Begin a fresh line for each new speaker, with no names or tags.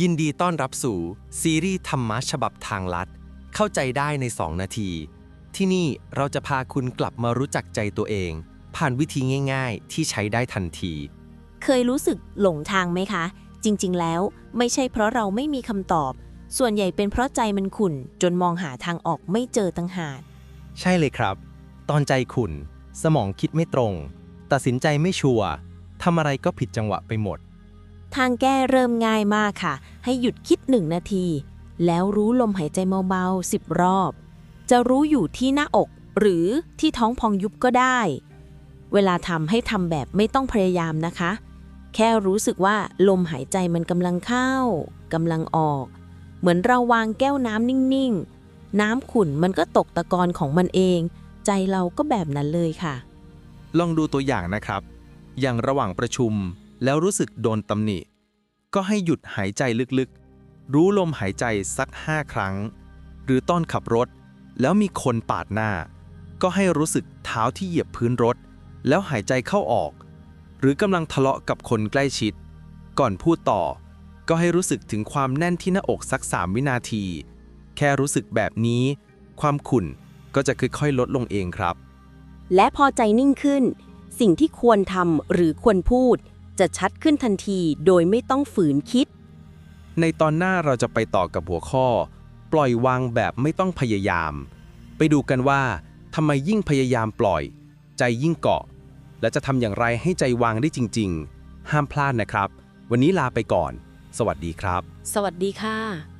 ยินดีต้อนรับสู่ ซีรีส์ธรรมะฉบับทางลัด เข้าใจได้ใน 2 นาที ที่นี่เราจะพาคุณกลับมารู้จักใจตัวเอง ผ่านวิธีง่าย ๆ ที่ใช้ได้ทันที
เคยรู้สึกหลงทางไหมคะ จริง ๆ แล้วไม่ใช่เพราะเราไม่มีคำตอบ ส่วนใหญ่เป็นเพราะใจมันขุ่น จนมองหาทางออกไม่เจอตั้งหาก
ใช่เลยครับ ตอนใจขุ่น สมองคิดไม่ตรง ตัดสินใจไม่ชัวร์ทำอะไรก็ผิดจังหวะไปหมด
ทางแก้เริ่มง่ายมากค่ะ ให้หยุดคิดหนึ่งนาที แล้วรู้ลมหายใจเบาๆสิบรอบ จะรู้อยู่ที่หน้าอก หรือที่ท้องพองยุบก็ได้ เวลาทำให้ทำแบบไม่ต้องพยายามนะคะ แค่รู้สึกว่าลมหายใจมันกำลังเข้ากำลังออก เหมือนเราวางแก้วน้ำนิ่งๆ น้ำขุ่นมันก็ตกตะกอนของมันเอง ใจเราก็แบบนั้นเลยค่ะ
ลองดูตัวอย่างนะครับ อย่างระหว่างประชุมแล้วรู้สึกโดนตำหนิ ก็ให้หยุดหายใจลึกๆ รู้ลมหายใจสัก 5 ครั้ง หรือตอนขับรถ แล้วมีคนปาดหน้า ก็ให้รู้สึกเท้าที่เหยียบพื้นรถ แล้วหายใจเข้าออก หรือกำลังทะเลาะกับคนใกล้ชิด ก่อนพูดต่อ ก็ให้รู้สึกถึงความแน่นที่หน้าอกสัก 3 วินาที แค่รู้สึกแบบนี้ ความขุ่นก็จะค่อยๆลดลงเองครับ
และพอใจนิ่งขึ้น สิ่งที่ควรทำหรือควรพูด จะชัดขึ้นทันทีโดยไม่ต้องฝืนคิด
ในตอนหน้าเราจะไปต่อกับหัวข้อ ปล่อยวางแบบไม่ต้องพยายาม ไปดูกันว่าทำไมยิ่งพยายามปล่อย ใจยิ่งเกาะ และจะทำอย่างไรให้ใจวางได้จริง ๆ ห้ามพลาดนะครับ วันนี้ลาไปก่อน สวัสดีครับ
สวัสดีค่ะ